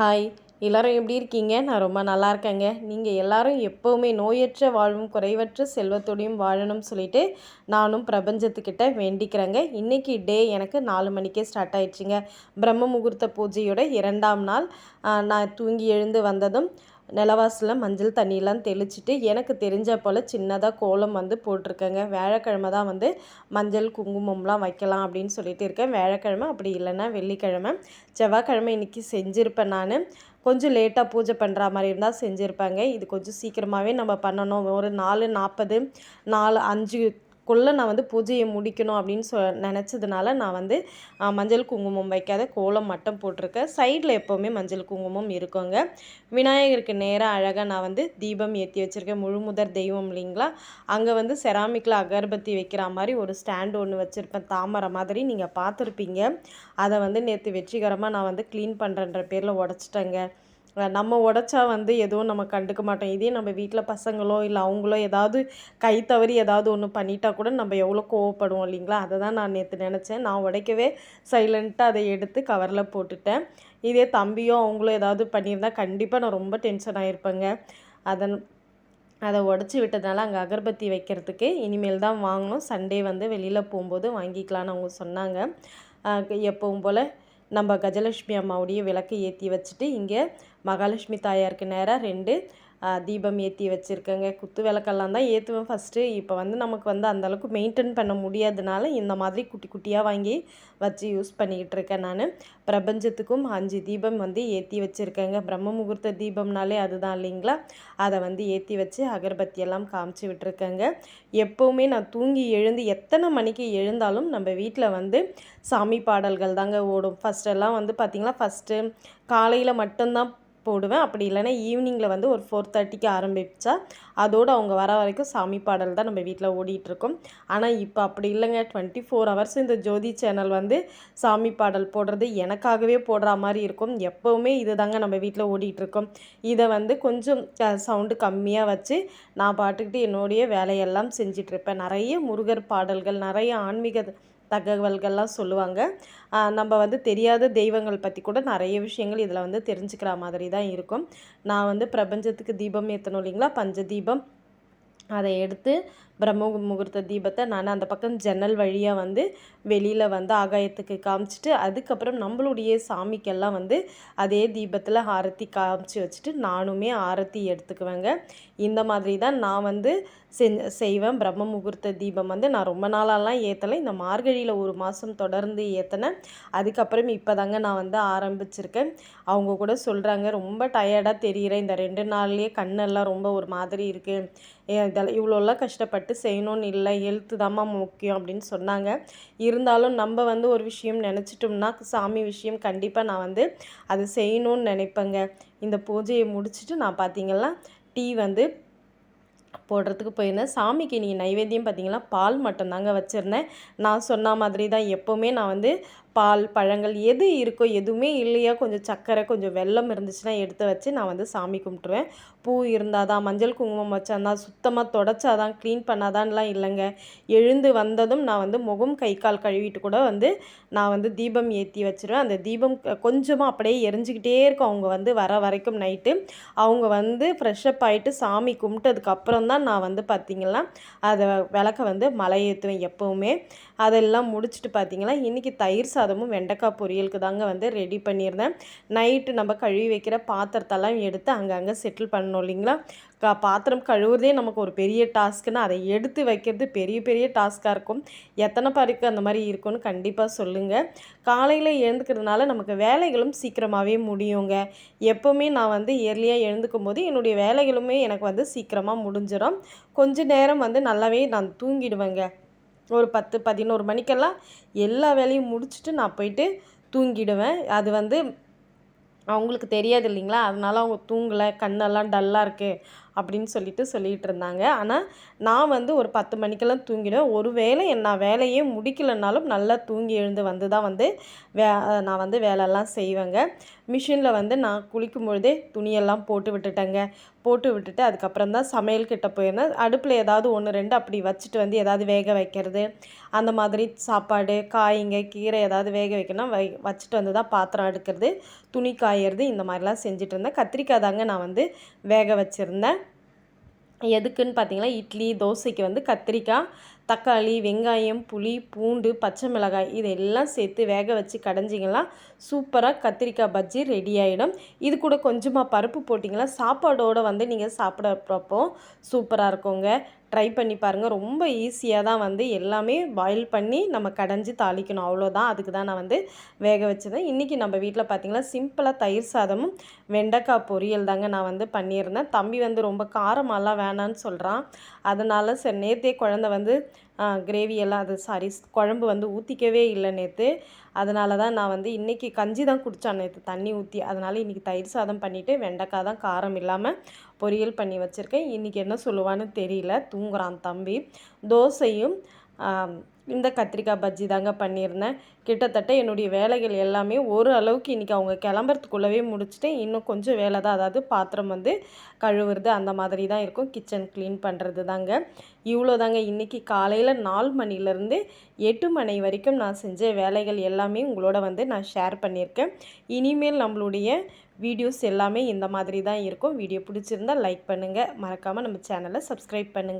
Hi எல்லோரும் எப்படி இருக்கீங்க? நான் ரொம்ப நல்லா இருக்கேங்க. நீங்கள் எல்லாரும் எப்போவுமே நோயற்ற வாழ்வும் குறைவற்ற செல்வத்தோடையும் வாழணும்னு சொல்லிட்டு நானும் பிரபஞ்சத்துக்கிட்ட வேண்டிக்கிறேங்க. இன்றைக்கி டே எனக்கு நாலு மணிக்கே ஸ்டார்ட் ஆயிடுச்சுங்க. பிரம்ம முகூர்த்த பூஜையோட இரண்டாம் நாள் நான் தூங்கி எழுந்து வந்ததும் நிலவாசலில் மஞ்சள் தண்ணியெலாம் தெளிச்சிட்டு எனக்கு தெரிஞ்ச போல் சின்னதாக கோலம் வந்து போட்டிருக்கேங்க. வியாழக்கிழமை தான் வந்து மஞ்சள் குங்குமம்லாம் வைக்கலாம் அப்படின்னு சொல்லிட்டு இருக்கேன். வியாழக்கிழமை அப்படி இல்லைன்னா வெள்ளிக்கிழமை. செவ்வாய்க்கிழமை இன்றைக்கி செஞ்சுருப்பேன் நான். கொஞ்சம் லேட்டாக பூஜை பண்ணுற மாதிரி இருந்தால் செஞ்சுருப்பாங்க. இது கொஞ்சம் சீக்கிரமாகவே நம்ம பண்ணணும். ஒரு நாலு நாற்பது நாலு அஞ்சு குள்ளே நான் வந்து பூஜையை முடிக்கணும் அப்படின்னு சொ நினச்சதுனால நான் வந்து மஞ்சள் குங்குமம் வைக்காத கோலம் மட்டும் போட்டிருக்கேன். சைடில் எப்போவுமே மஞ்சள் குங்குமம் இருக்குங்க. விநாயகருக்கு நேராக அழகாக நான் வந்து தீபம் ஏற்றி வச்சுருக்கேன். முழுமுதற் தெய்வம் இல்லைங்களா? அங்கே வந்து செராமிக்கில் அகர்பத்தி வைக்கிற மாதிரி ஒரு ஸ்டாண்டு ஒன்று வச்சுருப்பேன். தாமரை மாதிரி நீங்கள் பார்த்துருப்பீங்க. அதை வந்து நேற்று வெற்றிகரமாக நான் வந்து க்ளீன் பண்ணுறன்ற பேரில் உடச்சிட்டேங்க. நம்ம உடச்சா வந்து எதுவும் நம்ம கண்டுக்க மாட்டோம். இதே நம்ம வீட்டில் பசங்களோ இல்லை அவங்களோ ஏதாவது கை தவறி ஏதாவது ஒன்று பண்ணிட்டா கூட நம்ம எவ்வளோ கோவப்படுவோம் இல்லைங்களா? அதை தான் நான் நேற்று நினச்சேன். நான் உடைக்கவே சைலண்ட்டாக அதை எடுத்து கவரில் போட்டுட்டேன். இதே தம்பியோ அவங்களோ ஏதாவது பண்ணியிருந்தால் கண்டிப்பாக நான் ரொம்ப டென்ஷன் ஆகிருப்பேங்க அதன் அதை உடச்சி விட்டதுனால அங்கே அகர்பத்தி வைக்கிறதுக்கு இனிமேல் தான் வாங்கணும். சண்டே வந்து வெளியில் போகும்போது வாங்கிக்கலான்னு அவங்க சொன்னாங்க. எப்பவும் போல் நம்ம கஜலட்சுமி அம்மாவுடைய விளக்கு ஏற்றி வச்சுட்டு இங்கே மகாலட்சுமி தாயாருக்கு நேராக ரெண்டு தீபம் ஏற்றி வச்சுருக்கேங்க. குத்து விளக்கெல்லாம் தான் ஏற்றுவேன் ஃபஸ்ட்டு இப்போ வந்து நமக்கு வந்து அந்தளவுக்கு மெயின்டைன் பண்ண முடியாதனால இந்த மாதிரி குட்டி குட்டியாக வாங்கி வச்சு யூஸ் பண்ணிக்கிட்டு இருக்கேன் நான். பிரபஞ்சத்துக்கும் அஞ்சு தீபம் வந்து ஏற்றி வச்சுருக்கேங்க. பிரம்ம முகூர்த்த தீபம்னாலே அதுதான் இல்லைங்களா? அதை வந்து ஏற்றி வச்சு அகர்பத்தியெல்லாம் காமிச்சு விட்டுருக்கேங்க. எப்போவுமே நான் தூங்கி எழுந்து எத்தனை மணிக்கு எழுந்தாலும் நம்ம வீட்டில் வந்து சாமி பாடல்கள் தாங்க ஓடும். ஃபஸ்ட்டெல்லாம் வந்து பார்த்திங்கன்னா ஃபஸ்ட்டு காலையில் மட்டும்தான் போடுவேன். அப்படி இல்லைன்னா ஈவினிங்கில் வந்து ஒரு ஃபோர் தேர்ட்டிக்கு ஆரம்பித்தா அதோடு அவங்க வர வரைக்கும் சாமி பாடல் தான் நம்ம வீட்டில் ஓடிட்டுருக்கோம். ஆனால் இப்போ அப்படி இல்லைங்க. டுவெண்ட்டி ஃபோர் ஹவர்ஸ் இந்த ஜோதி சேனல் வந்து சாமி பாடல் போடுறது எனக்காகவே போடுற மாதிரி இருக்கும். எப்போவுமே இது தாங்க நம்ம வீட்டில் ஓடிட்டுருக்கோம். இதை வந்து கொஞ்சம் சவுண்டு கம்மியாக வச்சு நான் பாட்டுக்கிட்டு என்னுடைய வேலையெல்லாம் செஞ்சிட்ருப்பேன் நிறைய முருகர் பாடல்கள் நிறைய ஆன்மீக தகவல்கள்லாம் சொல்லுவாங்க. நம்ம வந்து தெரியாத தெய்வங்கள் பற்றி கூட நிறைய விஷயங்கள் இதில் வந்து தெரிஞ்சுக்கிற மாதிரி தான் இருக்கும். நான் வந்து பிரபஞ்சத்துக்கு தீபம் ஏற்றணும் இல்லைங்களா? பஞ்ச தீபம். அதை எடுத்து பிரம்ம முகூர்த்த தீபத்தை நான் அந்த பக்கம் ஜன்னல் வழியாக வந்து வெளியில் வந்து ஆகாயத்துக்கு காமிச்சிட்டு அதுக்கப்புறம் நம்மளுடைய சாமிக்கெல்லாம் வந்து அதே தீபத்தில் ஆரத்தி காமிச்சு வச்சுட்டு நானுமே ஆரத்தி எடுத்துக்குவேங்க. இந்த மாதிரி தான் நான் வந்து செஞ் செய்வேன். பிரம்ம முகூர்த்த தீபம் வந்து நான் ரொம்ப நாளாலாம் ஏற்றலை இந்த மார்கழியில் ஒரு மாதம் தொடர்ந்து ஏற்றினேன் அதுக்கப்புறம் இப்போ தாங்க நான் வந்து ஆரம்பிச்சிருக்கேன். அவங்க கூட சொல்கிறாங்க ரொம்ப டயர்டாக தெரிகிறேன் இந்த ரெண்டு நாள்லேயே கண்ணெல்லாம் ரொம்ப ஒரு மாதிரி இருக்குது இதெல்லாம் இவ்வளோலாம் கஷ்டப்பட்டு செய்யணும்னு இல்லை. ஹெல்த்து தாம்மா முக்கியம் அப்படின்னு சொன்னாங்க. இருந்தாலும் நம்ம வந்து ஒரு விஷயம் நினச்சிட்டோம்னா சாமி விஷயம் கண்டிப்பாக நான் வந்து அதை செய்யணும்னு நினைப்பேங்க. இந்த பூஜையை முடிச்சுட்டு நான் பார்த்தீங்கன்னா டீ வந்து போடுறதுக்கு போயிருந்தேன். சாமிக்கு நீங்கள் நைவேத்தியம் பார்த்தீங்கன்னா பால் மட்டும்தாங்க வச்சுருந்தேன். நான் சொன்ன மாதிரி தான் எப்போவுமே நான் வந்து பால் பழங்கள் எது இருக்கோ எதுவுமே இல்லையா? கொஞ்சம் சர்க்கரை கொஞ்சம் வெல்லம் இருந்துச்சுன்னா எடுத்து வச்சு நான் வந்து சாமி கும்பிட்ருவேன் பூ இருந்தால் தான் மஞ்சள் குங்குமம் வச்சாதான் சுத்தமாக தொடச்சாதான் க்ளீன் பண்ணாதான்லாம் இல்லைங்க. எழுந்து வந்ததும் நான் வந்து முகம் கை கால் கழுவிட்டு கூட வந்து நான் வந்து தீபம் ஏற்றி வச்சுருவேன். அந்த தீபம் கொஞ்சமாக அப்படியே எரிஞ்சிக்கிட்டே இருக்கும். அவங்க வந்து வர வரைக்கும் நைட்டு. அவங்க வந்து ஃப்ரெஷ்ஷப் ஆகிட்டு சாமி கும்பிட்டதுக்கப்புறம் தான் நான் வந்து பார்த்திங்கன்னா அதை விளக்க வந்து மலை ஏற்றுவேன் எப்போவுமே. அதெல்லாம் முடிச்சுட்டு பார்த்திங்கன்னா இன்றைக்கி தயிர் சாதமும் வெண்டைக்காய் பொரியலுக்கு தாங்க வந்து ரெடி பண்ணியிருந்தேன். நைட்டு நம்ம கழுவி வைக்கிற பாத்திரத்தெல்லாம் எடுத்து அங்கங்கே செட்டில் பண்ணணும் இல்லைங்களா? க பாத்திரம் கழுவுறதே நமக்கு ஒரு பெரிய டாஸ்க்குன்னு அதை எடுத்து வைக்கிறது பெரிய பெரிய டாஸ்க்காக இருக்கும். எத்தனை பேருக்கு அந்த மாதிரி இருக்கும்னு கண்டிப்பாக சொல்லுங்கள் காலையில் எழுந்துக்கிறதுனால நமக்கு வேலைகளும் சீக்கிரமாகவே முடியுங்க. எப்போவுமே நான் வந்து இயர்லியாக எழுந்துக்கும் போது என்னுடைய வேலைகளுமே எனக்கு வந்து சீக்கிரமாக முடிஞ்சிடும் கொஞ்ச நேரம் வந்து நல்லாவே நான் தூங்கிடுவேங்க. ஒரு பத்து பதினோரு மணிக்கெல்லாம் எல்லா வேலையும் முடிச்சுட்டு நான் போயிட்டு தூங்கிடுவேன். அது வந்து அவங்களுக்கு தெரியாது இல்லைங்களா? அதனால அவங்க தூங்கலை கண்ணெல்லாம் டல்லாக இருக்குது அப்படின்னு சொல்லிட்டு சொல்லிகிட்டு இருந்தாங்க ஆனால் நான் வந்து ஒரு பத்து மணிக்கெல்லாம் தூங்கிடுவேன். ஒரு வேளை நான் வேலையே முடிக்கலைனாலும் நல்லா தூங்கி எழுந்து வந்து தான் வந்து வே நான் வந்து வேலையெல்லாம் செய்வேங்க. மிஷினில் வந்து நான் குளிக்கும் பொழுதே துணியெல்லாம் போட்டு விட்டுட்டேங்க. போட்டு விட்டுட்டு அதுக்கப்புறம் தான் சமையல் கிட்ட போயிருந்தேன். அடுப்பில் ஏதாவது ஒன்று ரெண்டு அப்படி வச்சுட்டு வந்து ஏதாவது வேக வைக்கிறது அந்த மாதிரி சாப்பாடு காய்ங்க கீரை ஏதாவது வேக வைக்கணும் வை வச்சுட்டு வந்து தான் பாத்திரம் எடுக்கிறது துணி காயறது இந்த மாதிரிலாம் செஞ்சுட்டு இருந்தேன். கத்திரிக்காய் தாங்க நான் வந்து வேக வச்சுருந்தேன். எதுக்குன்னு பார்த்தீங்கன்னா இட்லி தோசைக்கு வந்து கத்திரிக்காய் தக்காளி வெங்காயம் புளி பூண்டு பச்சை மிளகாய் இதெல்லாம் சேர்த்து வேக வச்சு கடைஞ்சிங்கன்னா சூப்பராக கத்திரிக்காய் பஜ்ஜி ரெடி ஆகிடும் இது கூட கொஞ்சமாக பருப்பு போட்டிங்கன்னா சாப்பாடோடு வந்து நீங்கள் சாப்பிட்றப்போ சூப்பராக இருக்குங்க. ட்ரை பண்ணி பாருங்கள் ரொம்ப ஈஸியாக தான் வந்து எல்லாமே பாயில் பண்ணி நம்ம கடைஞ்சி தாளிக்கணும். அவ்வளோதான். அதுக்கு தான் நான் வந்து வேக வச்சதேன் இன்றைக்கி நம்ம வீட்டில் பார்த்திங்கன்னா சிம்பிளாக தயிர் சாதமும் வெண்டைக்காய் பொரியல் தாங்க நான் வந்து பண்ணியிருந்தேன். தம்பி வந்து ரொம்ப காரமாலாம் வேணான்னு சொல்கிறான் அதனால் சரி நேற்றே குழந்த வந்து கிரேவி எல்லாம் அது சாரி குழம்பு வந்து ஊற்றிக்கவே இல்லை நேற்று அதனால தான் நான் வந்து இன்றைக்கி கஞ்சி தான் குடித்தான் நேற்று தண்ணி ஊற்றி அதனால் இன்றைக்கி தயிர் சாதம் பண்ணிவிட்டு வெண்டைக்காய் தான் காரம் இல்லாமல் பொரியல் பண்ணி வச்சுருக்கேன். இன்றைக்கி என்ன சொல்லுவான்னு தெரியல. தூங்குறான் தம்பி. தோசையும் இந்த கத்திரிக்காய் பஜ்ஜி தாங்க பண்ணியிருந்தேன். கிட்டத்தட்ட என்னுடைய வேலைகள் எல்லாமே ஒரு அளவுக்கு இன்றைக்கி அவங்க கிளம்புறதுக்குள்ளவே முடிச்சுட்டு இன்னும் கொஞ்சம் வேலை தான். அதாவது பாத்திரம் வந்து கழுவுறது அந்த மாதிரி தான் இருக்கும். கிச்சன் க்ளீன் பண்ணுறது தாங்க. இவ்வளோ தாங்க. இன்றைக்கி காலையில் நாலு மணிலேருந்து எட்டு மணி வரைக்கும் நான் செஞ்ச வேலைகள் எல்லாமே உங்களோட வந்து நான் ஷேர் பண்ணியிருக்கேன். இனிமேல் நம்மளுடைய வீடியோஸ் எல்லாமே இந்த மாதிரி தான் இருக்கும். வீடியோ பிடிச்சிருந்தால் லைக் பண்ணுங்கள் மறக்காமல் நம்ம சேனலை சப்ஸ்கிரைப் பண்ணுங்கள்